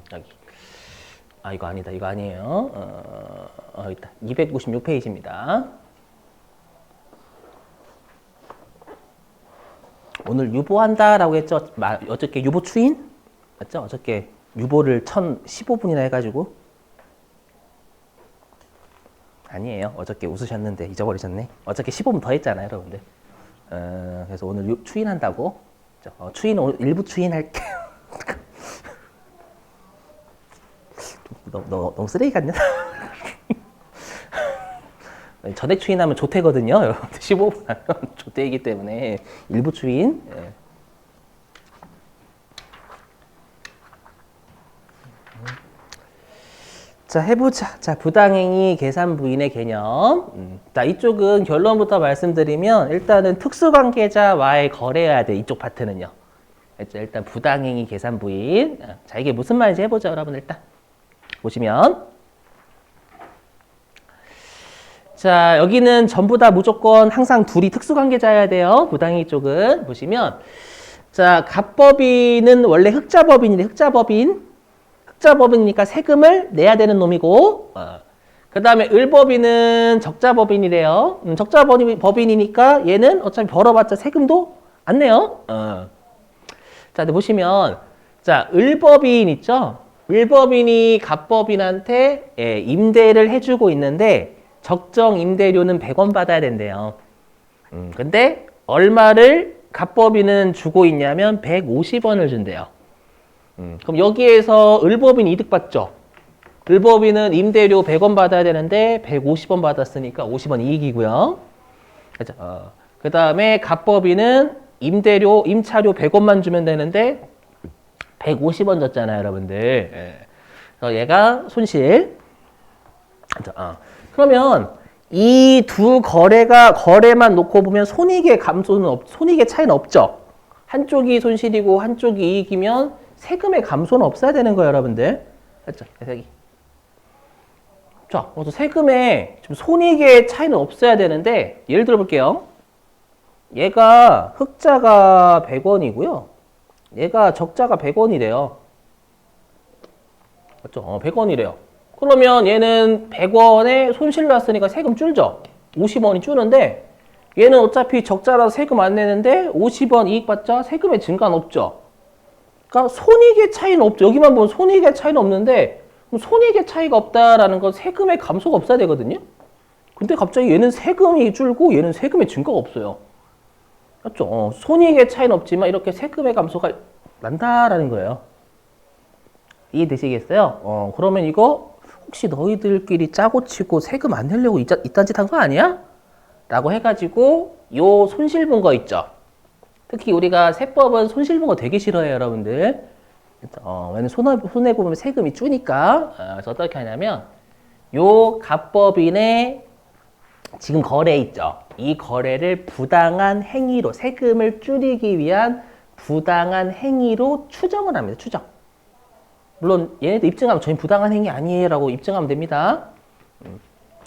음, 여기. 아 이거 아니다. 이거 아니에요. 어, 어 있다. 296페이지입니다. 오늘 유보한다라고 했죠. 마- 어저께 유보 추인? 맞죠? 어저께 유보를 1015분이나 해가지고 아니에요. 어저께 웃으셨는데 잊어버리셨네. 어저께 15분 더 했잖아요, 여러분들. 어, 그래서 오늘 유- 추인한다고. 자, 어, 추인 일부 추인할게요. 너, 너 너무 쓰레기 같냐? 전액 추인하면 조퇴거든요. 여러분들 15분 하면 조퇴이기 때문에 일부 추인. 예. 자, 해보자. 자, 부당행위 계산 부인의 개념. 음. 자, 이쪽은 결론부터 말씀드리면 일단은 특수관계자와의 거래해야 돼. 이쪽 파트는요. 일단 부당행위 계산 부인. 어, 자, 이게 무슨 말인지 해보죠, 여러분 일단. 보시면. 자, 여기는 전부 다 무조건 항상 둘이 특수관계자여야 돼요. 부당행위 쪽은. 보시면. 자, 갑법인은 원래 흑자법인인데 흑자법인. 흑자법이니까 세금을 내야 되는 놈이고, 그 다음에 을법인은 적자법인이래요. 음, 적자법인이니까 얘는 어차피 벌어봤자 세금도 안 내요. 어. 자, 근데 보시면, 자, 을법인 있죠? 을법인이 갑법인한테 예, 임대를 해주고 있는데, 적정 임대료는 100원 받아야 된대요. 음, 근데 얼마를 갑법인은 주고 있냐면 150원을 준대요. 음, 그럼 여기에서 을법인 이득 받죠? 을법인은 임대료 100원 받아야 되는데 150원 받았으니까 50원 이익이고요. 그죠? 어. 그 다음에 갑법인은 임대료, 임차료 100원만 주면 되는데 150원 줬잖아요, 여러분들. 예. 그래서 얘가 손실. 어. 그러면 이 두 거래가 거래만 놓고 보면 손익의 감소는 없, 손익의 차이는 없죠. 한쪽이 손실이고 한쪽이 이익이면 세금의 감소는 없어야 되는 거예요, 여러분들. 됐죠? 여기. 자, 그래서 세금의 좀 손익의 차이는 없어야 되는데 예를 들어 볼게요. 얘가 흑자가 100원이고요. 얘가 적자가 100원이래요. 맞죠? 어, 100원이래요. 그러면 얘는 100원에 손실 났으니까 세금 줄죠? 50원이 줄는데 얘는 어차피 적자라서 세금 안 내는데 50원 이익 받자 세금의 증가는 없죠? 그러니까 손익의 차이는 없죠. 여기만 보면 손익의 차이는 없는데 손익의 차이가 없다라는 건 세금의 감소가 없어야 되거든요. 근데 갑자기 얘는 세금이 줄고 얘는 세금의 증가가 없어요. 어, 손익의 차이는 없지만 이렇게 세금의 감소가 난다라는 거예요. 이해되시겠어요? 어, 그러면 이거 혹시 너희들끼리 짜고 치고 세금 안 내려고 이딴, 이딴 짓 한 거 아니야? 라고 해가지고 요 손실 본 거 있죠? 특히 우리가 세법은 손실 본 거 되게 싫어해요, 여러분들. 어, 왜냐면 손해, 손해 보면 세금이 주니까. 어, 그래서 어떻게 하냐면, 요 갑법인의 지금 거래 있죠. 이 거래를 부당한 행위로, 세금을 줄이기 위한 부당한 행위로 추정을 합니다, 추정. 물론 얘네들 입증하면 저희 부당한 행위 아니에요 라고 입증하면 됩니다. 음,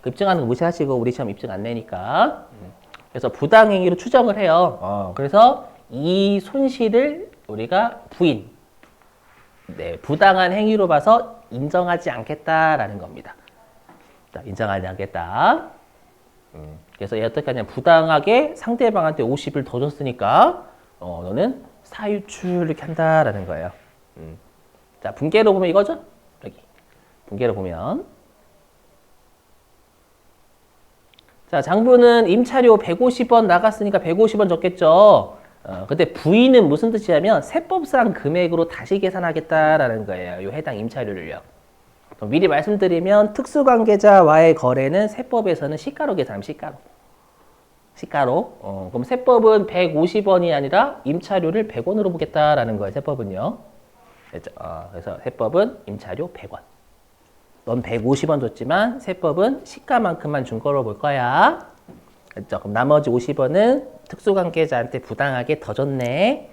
그 입증하는 거 무시하시고 우리 시험 입증 안 내니까. 음. 그래서 부당행위로 추정을 해요. 어, 그래서 이 손실을 우리가 부인, 네, 부당한 행위로 봐서 인정하지 않겠다라는 겁니다. 자, 인정하지 않겠다. 음, 그래서 얘 어떻게 하냐 부당하게 상대방한테 50을 더 줬으니까 어, 너는 사유출 이렇게 한다라는 거예요. 음. 자, 분계로 보면 이거죠? 여기. 분계로 보면 자, 장부는 임차료 150원 나갔으니까 150원 줬겠죠. 어, 근데 부인은 무슨 뜻이냐면 세법상 금액으로 다시 계산하겠다라는 거예요. 요 해당 임차료를요. 미리 말씀드리면 특수관계자와의 거래는 세법에서는 시가로 계산하면 시가로. 시가로. 어, 그럼 세법은 150원이 아니라 임차료를 100원으로 보겠다라는 거예요. 세법은요. 어, 그래서 세법은 임차료 100원. 넌 150원 줬지만 세법은 시가만큼만 준 거로 볼 거야. 그죠? 그럼 나머지 50원은 특수관계자한테 부당하게 더 줬네.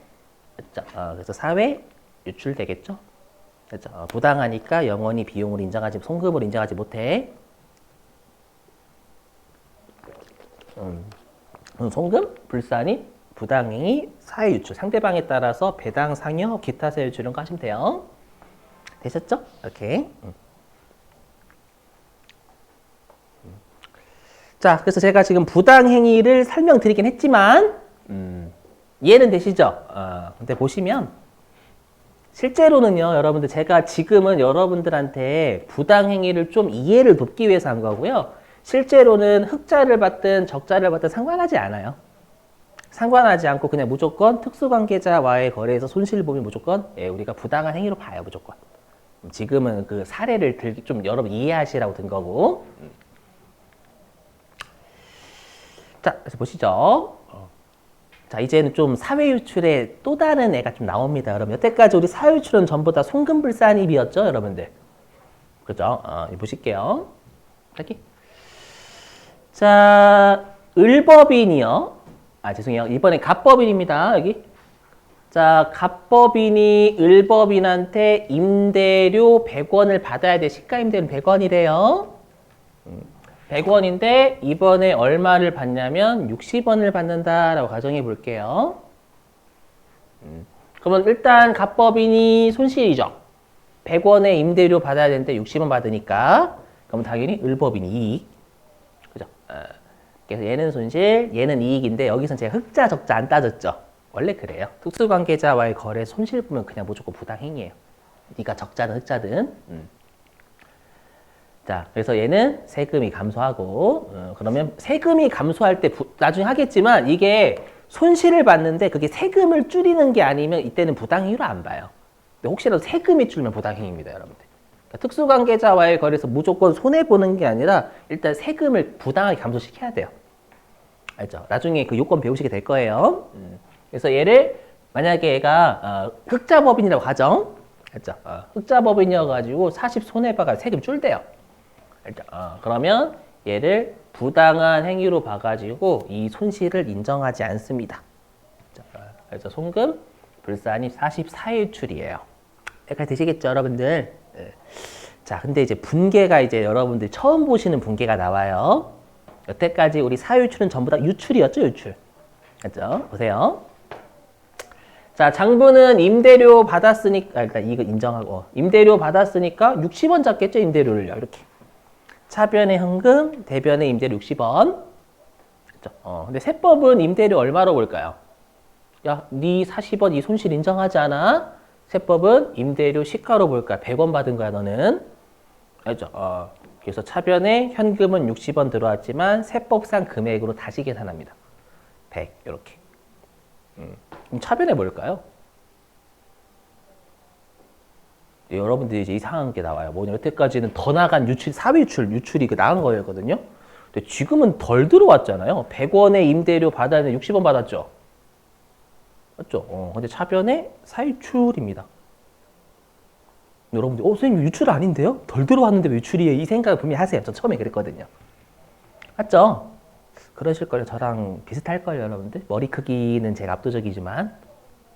그죠? 어, 그래서 사회 유출되겠죠? 그죠? 어, 부당하니까 영원히 비용을 인정하지, 송금을 인정하지 못해. 음, 음, 송금, 불산이, 부당행위, 사회 유출, 상대방에 따라서 배당, 상여, 기타 거 하시면 돼요. 되셨죠? 이렇게. 음. 자, 그래서 제가 지금 부당행위를 설명드리긴 했지만, 음, 이해는 되시죠? 어, 근데 보시면, 실제로는요, 여러분들, 제가 지금은 여러분들한테 부당 행위를 좀 이해를 돕기 위해서 한 거고요. 실제로는 흑자를 받든 적자를 받든 상관하지 않아요. 상관하지 않고 그냥 무조건 특수관계자와의 거래에서 손실을 보면 무조건 예, 우리가 부당한 행위로 봐요, 무조건. 지금은 그 사례를 들기 좀 여러분 이해하시라고 든 거고. 자, 그래서 보시죠. 어. 자, 이제는 좀 사회 유출에 또 다른 애가 좀 나옵니다, 여러분. 여태까지 우리 사회 유출은 전부 다 송금불산입이었죠, 여러분들. 그죠? 어, 이 보실게요. 여기. 자, 을법인이요. 아, 죄송해요. 이번에 갑법인입니다, 여기. 자, 갑법인이 을법인한테 임대료 100원을 받아야 돼. 시가 임대료 100원이래요. 100원인데 이번에 얼마를 받냐면 60원을 받는다라고 가정해 볼게요. 음, 그러면 일단 갑법인이 손실이죠. 100원의 임대료 받아야 되는데 60원 받으니까 그럼 당연히 을법인이 이익. 그죠? 어, 그래서 얘는 손실, 얘는 이익인데 여기선 제가 흑자 적자 안 따졌죠. 원래 그래요. 특수관계자와의 거래 손실 보면 그냥 무조건 부당행위예요. 네가 적자든 흑자든. 음. 자, 그래서 얘는 세금이 감소하고 어, 그러면 세금이 감소할 때 부, 나중에 하겠지만 이게 손실을 받는데 그게 세금을 줄이는 게 아니면 이때는 부당행위로 안 봐요. 혹시라도 세금이 줄면 부당행위입니다, 여러분들. 그러니까 특수관계자와의 거래에서 무조건 손해 보는 게 아니라 일단 세금을 부당하게 감소시켜야 돼요. 알죠? 나중에 그 요건 배우시게 될 거예요. 음. 그래서 얘를 만약에 얘가 어, 흑자법인이라고 가정, 알죠? 어, 흑자법인이어가지고 40 손해봐가 세금 줄대요. 알죠? 어, 그러면 얘를 부당한 행위로 봐가지고 이 손실을 인정하지 않습니다. 그래서 송금 불산이 44일 출이에요. 여기까지 되시겠죠, 여러분들? 네. 자, 근데 이제 분계가 이제 여러분들 처음 보시는 분계가 나와요. 여태까지 우리 사유출은 전부 다 유출이었죠, 유출. 맞죠? 보세요. 자, 장부는 임대료 받았으니까, 아, 일단 이거 인정하고, 어, 임대료 받았으니까 60원 잡겠죠, 임대료를요, 이렇게. 차변의 현금, 대변의 임대료 60원. 그죠? 어, 근데 세법은 임대료 얼마로 볼까요? 야, 네 40원 이 손실 인정하지 않아? 세법은 임대료 시가로 볼까? 100원 받은 거야, 너는. 알죠? 어, 그래서 차변에 현금은 60원 들어왔지만 세법상 금액으로 다시 계산합니다. 100, 이렇게. 음, 그럼 차변에 뭘까요? 예, 여러분들이 이제 이상한 게 나와요. 뭐냐, 여태까지는 더 나간 유출, 사회 유출, 유출이 그 나간 거였거든요. 근데 지금은 덜 들어왔잖아요. 100원의 임대료 받았는데 60원 받았죠. 맞죠? 어, 근데 차변에 사유출입니다. 여러분들, 어, 선생님 유출 아닌데요? 덜 들어왔는데 왜 유출이에요? 이 생각을 분명히 하세요. 저 처음에 그랬거든요. 맞죠? 그러실 거예요. 저랑 비슷할 거예요, 여러분들. 머리 크기는 제가 압도적이지만.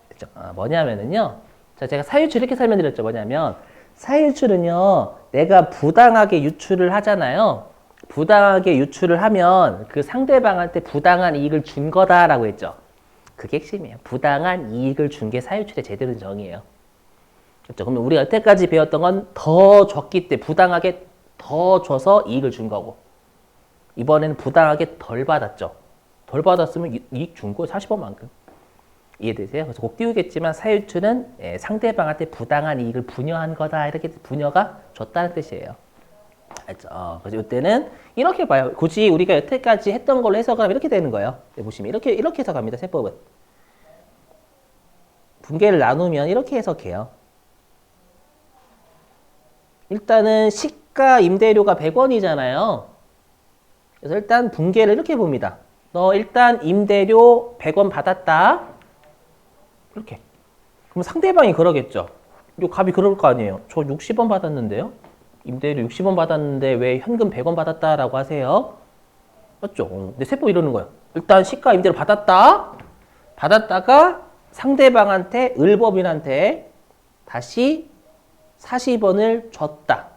그죠? 아, 뭐냐면은요. 자, 제가 사유출 이렇게 설명드렸죠. 뭐냐면, 사유출은요, 내가 부당하게 유출을 하잖아요. 부당하게 유출을 하면 그 상대방한테 부당한 이익을 준 거다라고 했죠. 그게 핵심이에요. 부당한 이익을 준 게 사유출의 제대로 된 정의예요. 그렇죠? 그러면 우리가 여태까지 배웠던 건 더 줬기 때문에 부당하게 더 줘서 이익을 준 거고 이번에는 부당하게 덜 받았죠. 덜 받았으면 이익 준 거예요. 40원만큼. 이해되세요? 그래서 꼭 띄우겠지만 사유출은 예, 상대방한테 부당한 이익을 분여한 거다. 이렇게 분여가 줬다는 뜻이에요. 알죠? 어, 그래서 이때는 이렇게 봐요. 굳이 우리가 여태까지 했던 걸로 해석하면 이렇게 되는 거예요. 네, 보시면 이렇게 이렇게 해석합니다. 세법은 분계를 나누면 이렇게 해석해요. 일단은 시가 임대료가 100원이잖아요. 그래서 일단 분계를 이렇게 봅니다. 너 일단 임대료 100원 받았다. 이렇게. 그럼 상대방이 그러겠죠. 요 값이 그럴 거 아니에요. 저 60원 받았는데요. 임대료 60원 받았는데 왜 현금 100원 받았다라고 하세요? 맞죠? 근데 세법 이러는 거예요. 일단 시가 임대료 받았다. 받았다가 상대방한테 을법인한테 다시 40원을 줬다.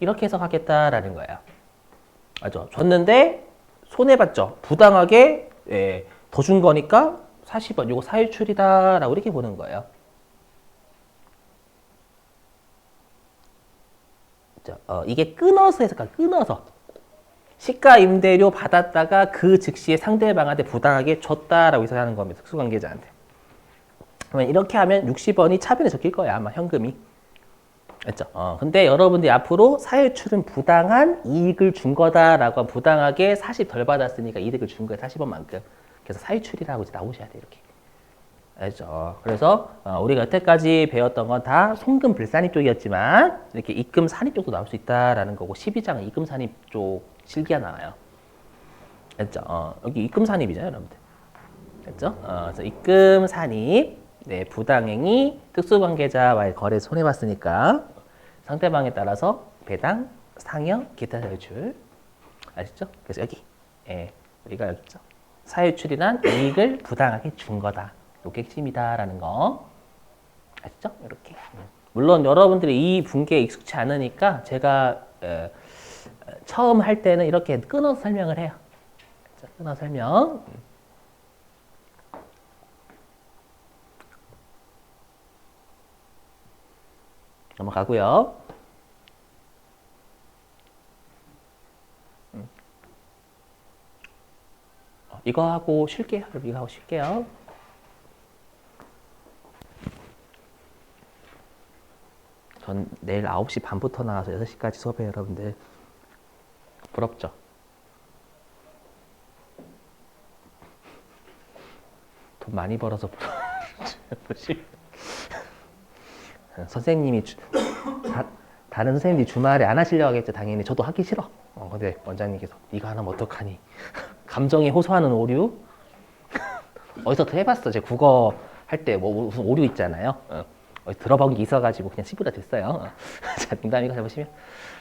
이렇게 해석하겠다라는 거예요. 맞죠? 줬는데 손해 봤죠. 부당하게 예, 더준 거니까 40원. 이거 사유출이다라고 이렇게 보는 거예요. 알죠? 어, 이게 끊어서 해석하 끊어서. 시가 임대료 받았다가 그 즉시에 상대방한테 부당하게 줬다라고 해석하는 겁니다. 특수관계자한테. 그러면 이렇게 하면 60원이 차변에 적힐 거야, 아마 현금이. 알죠? 어, 근데 여러분들이 앞으로 사유출은 부당한 이익을 준 거다라고 부당하게 40 덜 받았으니까 이득을 준 거예요, 40원만큼. 그래서 사유출이라고 이제 나오셔야 돼, 이렇게. 알죠? 그래서 어, 우리가 여태까지 배웠던 건 다 송금 불산입 쪽이었지만 이렇게 입금 산입 쪽도 나올 수 있다라는 거고 12장은 입금 산입 쪽 실기가 나와요. 알죠? 어, 여기 입금 산입이잖아요, 여러분들. 됐죠? 어, 입금 산입, 네, 부당행위, 특수관계자와의 거래 손해 봤으니까 상대방에 따라서 배당, 상여, 기타 사유출 아시죠? 그래서 여기 예, 우리가 여기 있죠. 사유출이란 이익을 부당하게 준 거다. 이게 핵심이다라는 거 아시죠? 이렇게 물론 여러분들이 이 분계에 익숙치 않으니까 제가 에, 처음 할 때는 이렇게 끊어서 설명을 해요. 자, 끊어 설명. 넘어가고요. 음. 어, 이거 하고 쉴게요. 이거 하고 쉴게요. 전 내일 9시 반부터 나와서 6시까지 수업해요, 여러분들. 부럽죠? 돈 많이 벌어서 부럽지. 선생님이 주, 다, 다른 선생님들이 주말에 안 하시려고 하겠죠 당연히 저도 하기 싫어 어, 근데 원장님께서 이거 하면 어떡하니 감정에 호소하는 오류? 어디서 또 해봤어? 제 국어 할 때 뭐 무슨 오류 있잖아요. 어, 들어본 게 있어가지고 그냥 씹으라 됐어요. 어. 자 농담이고 잘 보시면.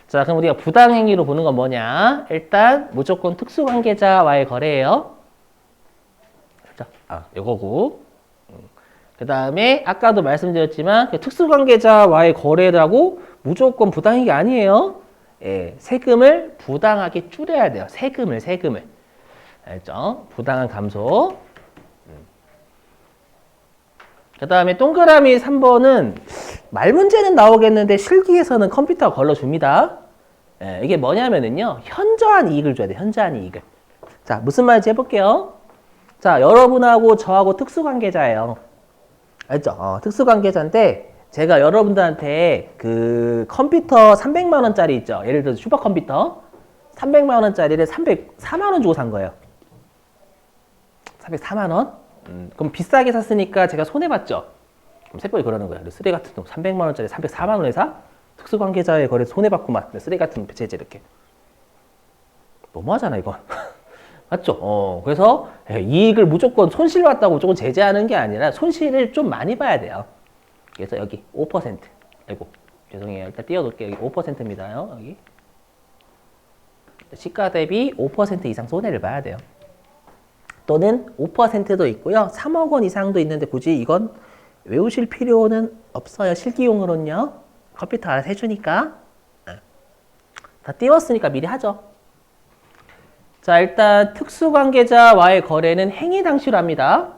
자 그럼 우리가 부당행위로 보는 건 뭐냐? 일단 무조건 특수관계자와의 거래예요. 자, 아 요거고. 그 다음에 아까도 말씀드렸지만 그 특수관계자와의 거래라고 무조건 부당이게 아니에요. 예, 세금을 부당하게 줄여야 돼요. 세금을 세금을 알죠? 부당한 감소. 그 다음에 동그라미 3번은 말 문제는 나오겠는데 실기에서는 컴퓨터가 걸러줍니다. 예, 이게 뭐냐면은요 현저한 이익을 줘야 돼. 현저한 이익을. 자 무슨 말인지 해볼게요. 자 여러분하고 저하고 특수관계자예요. 알죠? 어, 특수관계자인데 제가 여러분들한테 그 컴퓨터 300만 원짜리 있죠? 예를 들어서 슈퍼컴퓨터 300만 원짜리를 304만 원 주고 산 거예요. 304만 원? 음, 그럼 비싸게 샀으니까 제가 손해 봤죠. 그럼 세번이 그러는 거야. 쓰레 같은 놈 300만 원짜리 304만 원에 사? 특수관계자의 거래 손해 봤구만. 쓰레 같은 제재 이렇게. 너무하잖아 이건. 맞죠? 어, 그래서 예, 이익을 무조건 손실 봤다고 무조건 제재하는 게 아니라 손실을 좀 많이 봐야 돼요. 그래서 여기 5%. 아이고, 죄송해요. 일단 띄워놓을게요. 여기 5%입니다요. 여기. 시가 대비 5% 이상 손해를 봐야 돼요. 또는 5%도 있고요. 3억 원 이상도 있는데 굳이 이건 외우실 필요는 없어요. 실기용으로는요. 컴퓨터 알아서 해주니까. 예. 다 띄웠으니까 미리 하죠. 자, 일단 특수관계자와의 거래는 행위 당시로 합니다.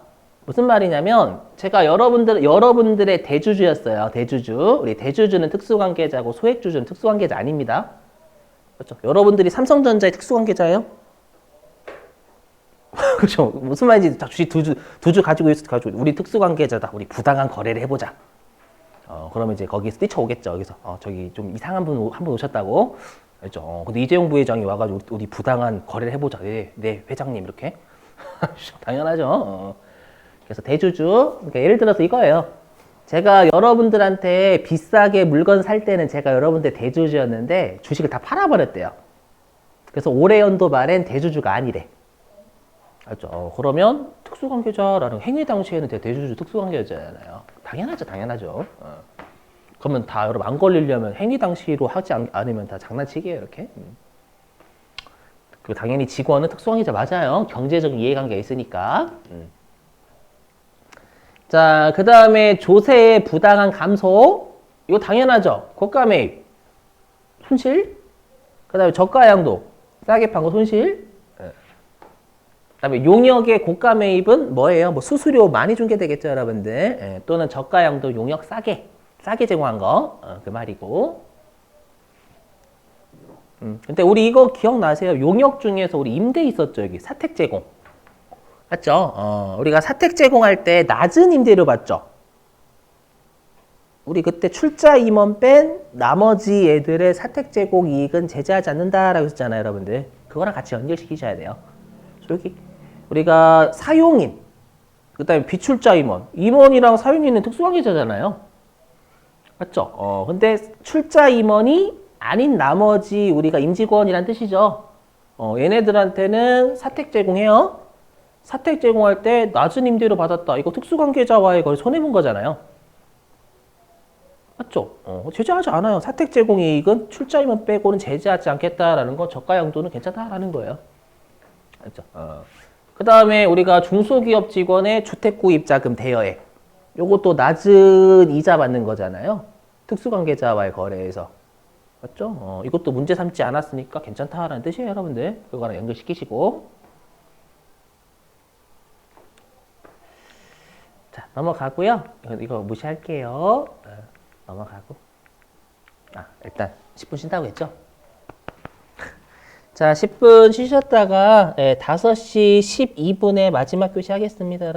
무슨 말이냐면 제가 여러분들 여러분들의 대주주였어요. 대주주. 우리 대주주는 특수관계자고 소액주주는 특수관계자 아닙니다. 그렇죠? 여러분들이 삼성전자의 특수관계자예요? 그렇죠. 무슨 말인지 주식 두 주 두 주 가지고 있어 가지고 우리 특수관계자다. 우리 부당한 거래를 해보자. 어, 그러면 이제 거기서 뛰쳐오겠죠. 여기서 어, 저기 좀 이상한 분 한 분 오셨다고. 알죠? 어, 근데 이재용 부회장이 와가지고 우리 부당한 거래를 해보자. 네, 네 회장님 이렇게 당연하죠. 어. 그래서 대주주. 그러니까 예를 들어서 이거예요. 제가 여러분들한테 비싸게 물건 살 때는 제가 여러분들 대주주였는데 주식을 다 팔아버렸대요. 그래서 올해 연도 말엔 대주주가 아니래. 알죠? 어, 그러면 특수관계자라는 행위 당시에는 대주주 특수관계자잖아요. 당연하죠, 당연하죠. 어. 그러면 다 여러분 안 걸리려면 행위 당시로 하지 않, 으면 다 장난치기예요 이렇게. 음. 그 당연히 직원은 특수관계자 맞아요. 경제적 이해관계가 있으니까. 음. 자, 그 다음에 조세의 부당한 감소. 이거 당연하죠. 고가 매입. 손실. 그 다음에 저가 양도. 싸게 판 거 손실. 다음에 용역의 고가 매입은 뭐예요? 뭐 수수료 많이 준 게 되겠죠, 여러분들. 예. 또는 저가 양도 용역 싸게. 싸게 제공한 거, 어, 그 말이고. 음, 근데 우리 이거 기억나세요? 용역 중에서 우리 임대 있었죠, 여기 사택 제공. 맞죠? 어, 우리가 사택 제공할 때 낮은 임대료 받죠. 우리 그때 출자 임원 뺀 나머지 애들의 사택 제공 이익은 제재하지 않는다라고 했잖아요, 여러분들. 그거랑 같이 연결시키셔야 돼요. 여기 우리가 사용인, 그 다음에 비출자 임원, 임원이랑 사용인은 특수관계자잖아요. 맞죠? 어, 근데 출자 임원이 아닌 나머지 우리가 임직원이란 뜻이죠. 어, 얘네들한테는 사택 제공해요. 사택 제공할 때 낮은 임대료 받았다. 이거 특수관계자와의 거의 손해본 거잖아요. 맞죠? 어, 제재하지 않아요. 사택 제공 이익은 출자 임원 빼고는 제재하지 않겠다라는 거 저가 양도는 괜찮다라는 거예요. 알죠? 어. 그 다음에 우리가 중소기업 직원의 주택구입자금 대여액. 요것도 낮은 이자 받는 거잖아요. 특수관계자와의 거래에서. 맞죠? 어, 이것도 문제 삼지 않았으니까 괜찮다라는 뜻이에요, 여러분들. 그거랑 연결시키시고. 자, 넘어가고요. 이거, 이거 무시할게요. 어, 넘어가고. 아, 일단 10분 쉰다고 했죠? 자, 10분 쉬셨다가 예, 5시 12분에 마지막 교시 하겠습니다.